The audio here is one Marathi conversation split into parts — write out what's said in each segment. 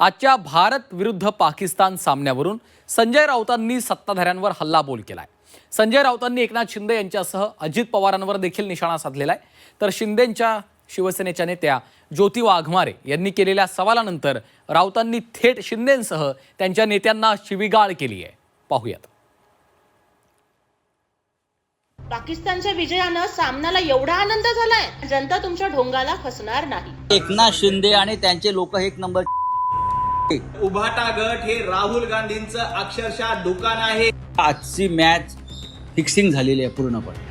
आजच्या भारत विरुद्ध पाकिस्तान सामन्यावरून संजय राऊतांनी सत्ताधाऱ्यांवर हल्लाबोल केलाय. संजय राऊतांनी एकनाथ शिंदे यांच्यासह अजित पवारांवर देखील निशाणा साधलेला आहे. तर शिंदेंच्या शिवसेनेच्या नेत्या ज्योती वाघमारे यांनी केलेल्या सवालानंतर राऊतांनी थेट शिंदेंसह त्यांच्या नेत्यांना शिवीगाळ केली आहे. पाहूयात. पाकिस्तानच्या विजयानं सामन्याला एवढा आनंद झालाय जनता तुमच्या ढोंगाला फसणार नाही. एकनाथ शिंदे आणि त्यांचे लोक एक नंबर उभाटा गट हे राहुल गांधींचं अक्षरशः दुकान आहे. आजची मॅच फिक्सिंग झालेली आहे पूर्णपणे.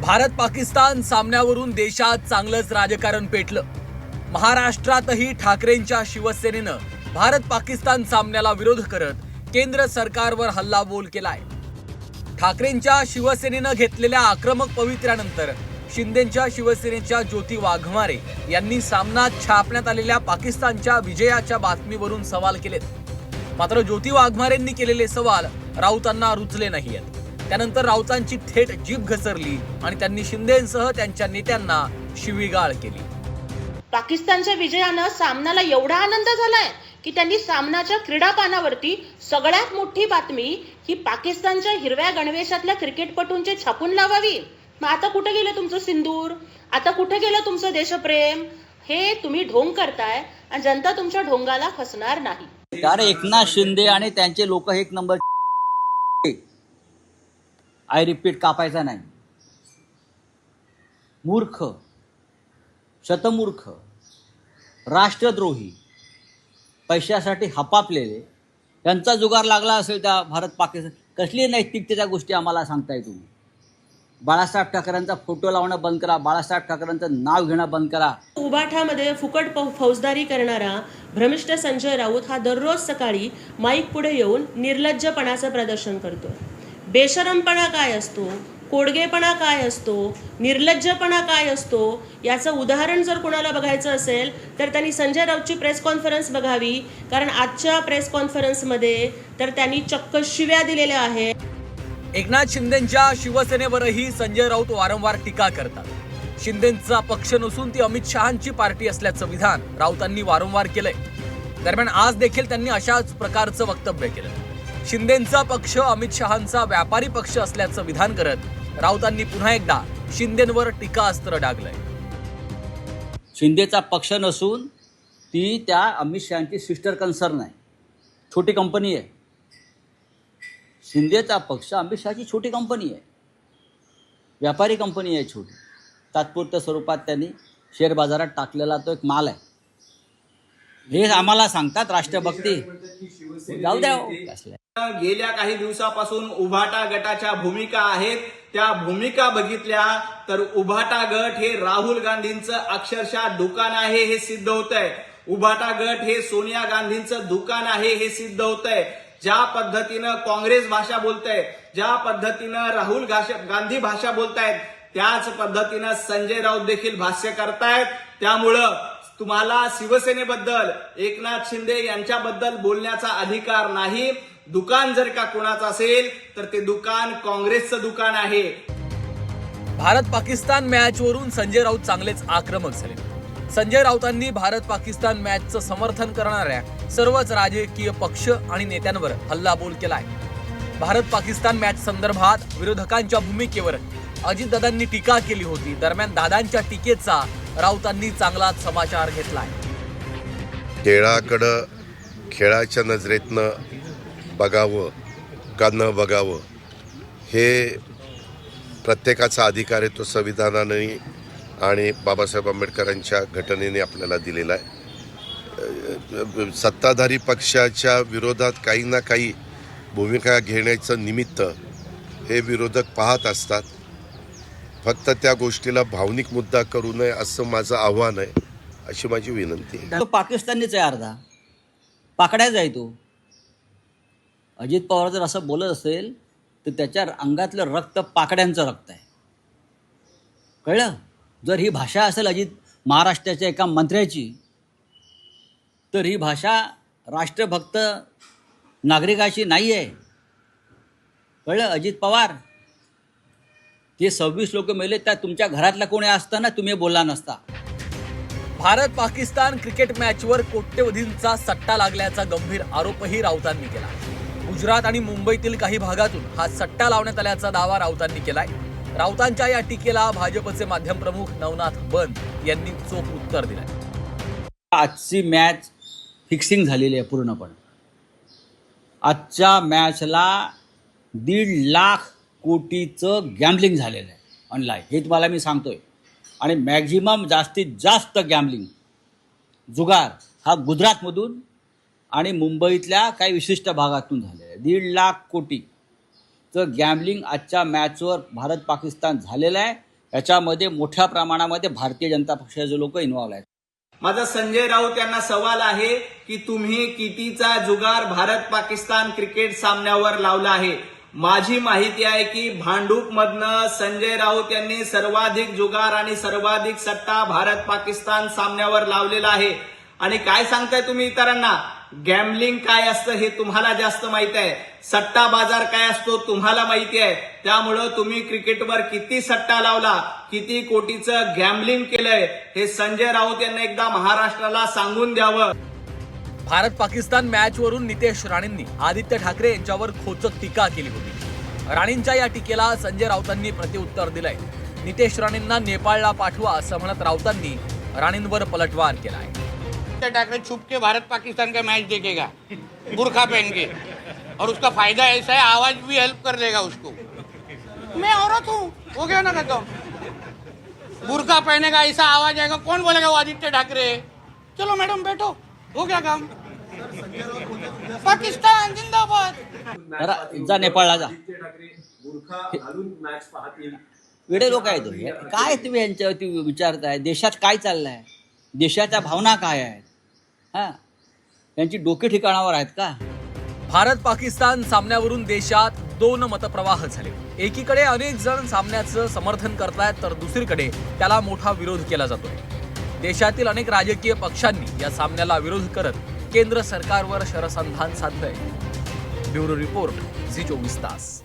भारत पाकिस्तान सामन्यावरून देशात चांगलंच राजकारण पेटलं. महाराष्ट्रातही ठाकरेंच्या शिवसेनेनं भारत पाकिस्तान सामन्याला विरोध करत केंद्र सरकारवर हल्लाबोल केलाय. ठाकरेंच्या शिवसेनेनं घेतलेल्या आक्रमक पवित्र्यानंतर शिंदेच्या शिवसेनेच्या ज्योती वाघमारे यांनी सामना छापण्यात आलेल्या पाकिस्तानच्या विजयाच्या बातमीवरून सवाल केलेत. मात्र ज्योती वाघमारेंनी केलेले सवाल राऊतांना रुचले नाहीयेत. त्यानंतर राऊतांची थेट जीभ घसरली आणि त्यांनी शिंदेसह त्यांच्या नेत्यांना शिवीगाळ केली. पाकिस्तानच्या विजयानं सामन्याला एवढा आनंद झालाय की त्यांनी सामनाच्या क्रीडा पानावरती सगळ्यात मोठी बातमी ही पाकिस्तानच्या हिरव्या गणवेशातल्या क्रिकेटपटूंची छापून लावावी. मग आता कुठे गेलं तुमचं सिंदूर? आता कुठे गेलं तुमचं देशप्रेम? हे तुम्ही ढोंग करताय आणि जनता तुमच्या ढोंगाला फसणार नाही. कारण एकनाथ शिंदे आणि त्यांचे लोक एक नंबर आय रिपीट कापायचा नाही. मूर्ख शतमूर्ख राष्ट्रद्रोही पैशासाठी हपापलेले त्यांचा जुगार लागला असेल त्या भारत पाकिस्तान कसली नैतिकतेच्या गोष्टी आम्हाला सांगताय तुम्ही? बाळासाहेब ठाकरेंचा फोटो लावणं बंद करा बाळासाहेब ठाकरेंचं नाव घेणं बंद करा. उबाठामध्ये फुकट फौजदारी करणारा भ्रमिष्ठ संजय राऊत हा दररोज सकाळी माईक पुढे येऊन निर्लज्जपणाचं प्रदर्शन करतो. बेशरमपणा काय असतो? कोडगेपणा काय असतो? निर्लज्जपणा काय असतो? याचं उदाहरण जर कोणाला बघायचं असेल तर त्यांनी संजय राऊतची प्रेस कॉन्फरन्स बघावी कारण आजच्या प्रेस कॉन्फरन्समध्ये तर त्यांनी चक्क शिव्या दिलेल्या आहेत. एकनाथ शिंदेच्या शिवसेनेवरही संजय राऊत वारंवार टीका करतात. शिंदेचा पक्ष नसून ती अमित शहाची पार्टी असल्याचं विधान राऊतांनी वारंवार केलंय. दरम्यान आज देखील त्यांनी अशाच प्रकारचं वक्तव्य केलं. शिंदेचा पक्ष अमित शहांचा व्यापारी पक्ष असल्याचं विधान करत राऊतांनी पुन्हा एकदा शिंदेंवर टीकास्त्र डागलंय. शिंदेचा पक्ष नसून ती त्या अमित शहाची सिस्टर कन्सर्न आहे. छोटी कंपनी आहे. शिंदेचा पक्ष अमित शहाची छोटी कंपनी आहे. व्यापारी कंपनी आहे छोटी. तात्पुरत्या स्वरूपात त्यांनी शेअर बाजारात टाकलेला तो एक माल आहे. हे आम्हाला सांगतात राष्ट्रभक्ती. जाऊ द्या हो, गेल्या काही दिवसापासून उभाटा गटाच्या भूमिका आहेत. त्या भूमिका बघितल्या तर उभाटा गट हे राहुल गांधींचं अक्षरशः दुकान आहे हे सिद्ध होत आहे उभाटा गट हे सोनिया गांधींचं दुकान आहे हे सिद्ध होत आहे ज्या पद्धतीनं काँग्रेस भाषा बोलतय ज्या पद्धतीनं राहुल गांधी भाषा बोलतायत त्याच पद्धतीनं संजय राऊत देखील भाष्य करतायत. त्यामुळं तुम्हाला शिवसेनेबद्दल एकनाथ शिंदे यांच्याबद्दल बोलण्याचा अधिकार नाही. दुकान जर का कोणाचं असेल तर ते दुकान काँग्रेसचं दुकान आहे. भारत पाकिस्तान मॅचवरून संजय राऊत चांगलेच आक्रमक झाले. संजय राऊतांनी भारत पाकिस्तान मॅचचं समर्थन करणाऱ्या सर्वच राजकीय पक्ष आणि नेत्यांवर हल्लाबोल केला आहे भारत पाकिस्तान मॅच संदर्भात विरोधकांच्या भूमिकेवर अजितदादांनी टीका केली होती. दरम्यान दादांच्या टीकेचा राऊतांनी चांगलाच समाचार घेतला आहे खेळाकडं खेळाच्या नजरेतनं बघावं का न बघावं हे प्रत्येकाचा अधिकार आहे तो संविधानाने आणि बाबासाहेब आंबेडकरांच्या घटनेने आपल्याला दिलेला आहे. सत्ताधारी पक्षाच्या विरोधात काही ना काही भूमिका घेण्याचं निमित्त हे विरोधक पाहत असतात. फक्त त्या गोष्टीला भावनिक मुद्दा करू नये असं माझं आव्हान आहे अशी माझी विनंती आहे. तो पाकिस्तानीच आहे अर्धा. पाकड्याच आहे तो. अजित पवार जर असं बोलत असेल तर त्याच्या अंगातलं रक्त पाकड्यांचं रक्त आहे. कळलं? जर ही भाषा असेल अजित महाराष्ट्राच्या एका मंत्र्याची तर ही भाषा राष्ट्रभक्त नागरिकाची नाही आहे कळलं अजित पवार? ते सव्वीस लोक मेले त्या तुमच्या घरातला कोणी असताना तुम्ही बोलला नसता. भारत पाकिस्तान क्रिकेट मॅचवर कोट्यवधींचा सट्टा लागल्याचा गंभीर आरोपही राऊतांनी केला. गुजरात आणि मुंबईतील काही भागातून हा सट्टा लावण्यात आल्याचा दावा राऊतांनी केलाय. राऊतांच्या या टीकेला भाजपचे माध्यम प्रमुख नवनाथ बन यांनी चोख उत्तर दिलंय. आजची मॅच फिक्सिंग झालेली आहे पूर्णपणे. आजच्या मॅचला दीड लाख कोटीचं गॅम्बलिंग झालेलं आहे ऑनलाईन हे तुम्हाला मी सांगतोय. आणि मॅक्झिमम जास्तीत जास्त गॅम्बलिंग जुगार हा गुजरातमधून आणि मुंबईतल्या काही विशिष्ट भागातून झालेला आहे. दीड लाख कोटी. कोटीचं गॅमलिंग आजच्या मॅचवर भारत पाकिस्तान झालेलं आहे. याच्यामध्ये मोठ्या प्रमाणामध्ये भारतीय जनता पक्षाचे लोक इन्व्हॉल्व्ह आहेत. माझा संजय राऊत यांना सवाल आहे की तुम्ही कितीचा जुगार भारत पाकिस्तान क्रिकेट सामन्यावर लावला आहे? माझी माहिती आहे की भांडूप मधनं संजय राऊत यांनी सर्वाधिक जुगार आणि सर्वाधिक सट्टा भारत पाकिस्तान सामन्यावर लावलेला आहे. आणि काय सांगताय तुम्ही इतरांना? गॅमलिंग काय असतं हे तुम्हाला जास्त माहीत आहे. सट्टा बाजार काय असतो तुम्हाला माहिती आहे. त्यामुळं तुम्ही क्रिकेटवर किती सट्टा लावला किती कोटीचं गॅमलिंग केलंय हे संजय राऊत यांना एकदा महाराष्ट्राला सांगून द्यावं. भारत पाकिस्तान मॅचवरून नितेश राणेंनी आदित्य ठाकरे यांच्यावर खोचक टीका केली होती. राणेंच्या या टीकेला संजय राऊतांनी प्रतिउत्तर दिलंय. नितेश राणेंना नेपाळला पाठवा असं म्हणत राऊतांनी राणेंवर पलटवार केला आहे ठाकरे छुप के भारत पाकिस्तान का मैच देखेगा बुरखा पहन के। और उसका फायदा ऐसा है आवाज भी हेल्प कर देगा उसको। मैं औरत हूँ हो गया ना खत्म बुरखा पहने का ऐसा आवाज आएगा कौन बोलेगा वो आदित्य ठाकरे? चलो मैडम बैठो हो गया काम। पाकिस्तान जिंदाबाद। जरा जा नेपाळला जा। वेडे लोक आहेत तुम्ही. काय तुम्ही यांच्यावरती विचारताय? देशात काय चाललंय? देशाच्या भावना काय आहेत? हा? यांची डोके ठिकाणावर आहेत का? भारत पाकिस्तान सामन्यावरून देशात दोन मतप्रवाह झाले. एकीकडे अनेक जण सामन्याचं समर्थन करतायत तर दुसरीकडे त्याला मोठा विरोध केला जातोय. देशातील अनेक राजकीय पक्षांनी या सामन्याला विरोध करत केंद्र सरकारवर शरसंधान साधलंय. ब्युरो रिपोर्ट झी चोवीस तास.